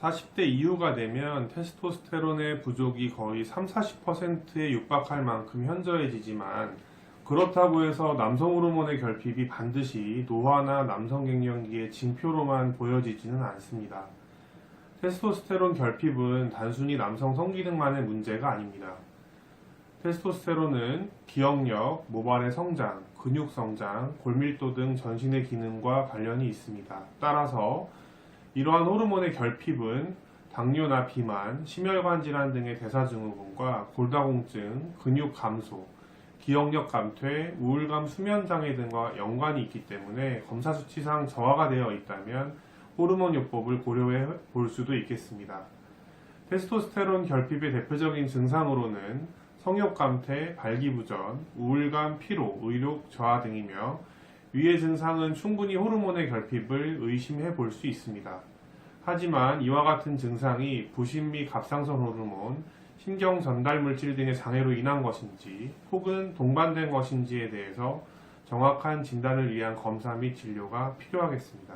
40대 이후가 되면 테스토스테론의 부족이 거의 3, 40%에 육박할 만큼 현저해지지만 그렇다고 해서 남성 호르몬의 결핍이 반드시 노화나 남성 갱년기의 징표로만 보여지지는 않습니다. 테스토스테론 결핍은 단순히 남성 성기능만의 문제가 아닙니다. 테스토스테론은 기억력, 모발의 성장, 근육 성장, 골밀도 등 전신의 기능과 관련이 있습니다. 따라서 이러한 호르몬의 결핍은 당뇨나 비만, 심혈관 질환 등의 대사증후군과 골다공증, 근육 감소, 기억력 감퇴, 우울감, 수면 장애 등과 연관이 있기 때문에 검사 수치상 저하가 되어 있다면 호르몬 요법을 고려해 볼 수도 있겠습니다. 테스토스테론 결핍의 대표적인 증상으로는 성욕 감퇴, 발기부전, 우울감, 피로, 의욕 저하 등이며 위의 증상은 충분히 호르몬의 결핍을 의심해 볼 수 있습니다. 하지만 이와 같은 증상이 부신 및 갑상선 호르몬, 신경 전달 물질 등의 장애로 인한 것인지 혹은 동반된 것인지에 대해서 정확한 진단을 위한 검사 및 진료가 필요하겠습니다.